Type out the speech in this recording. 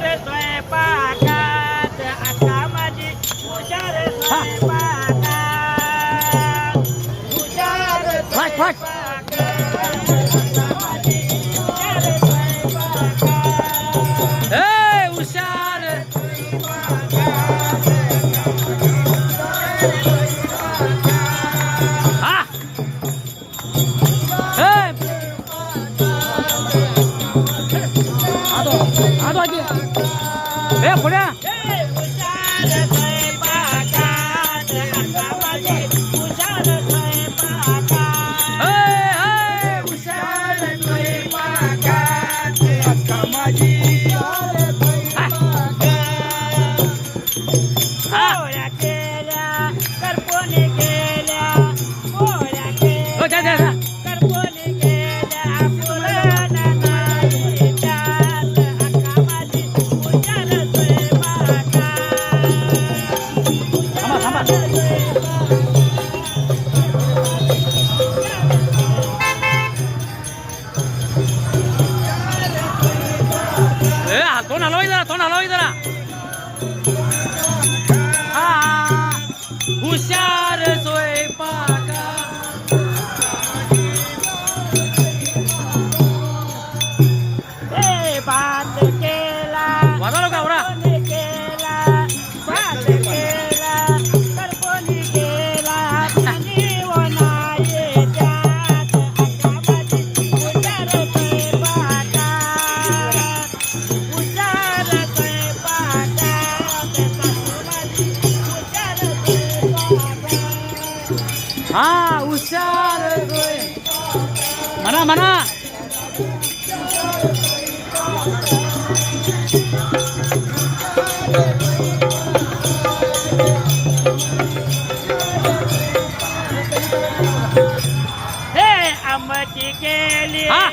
हुशार स्वयंपाकात. आता माझी हुशार स्वयंपाकात. हुशार स्वयंपाकात. हुशार स्वयंपाकात. ए पुढ्या Hey, hey, Michelle, Ε, τον αλόιδερα. 아 우샤 여러분 많아 많아. 에 아무티 겔리. 아.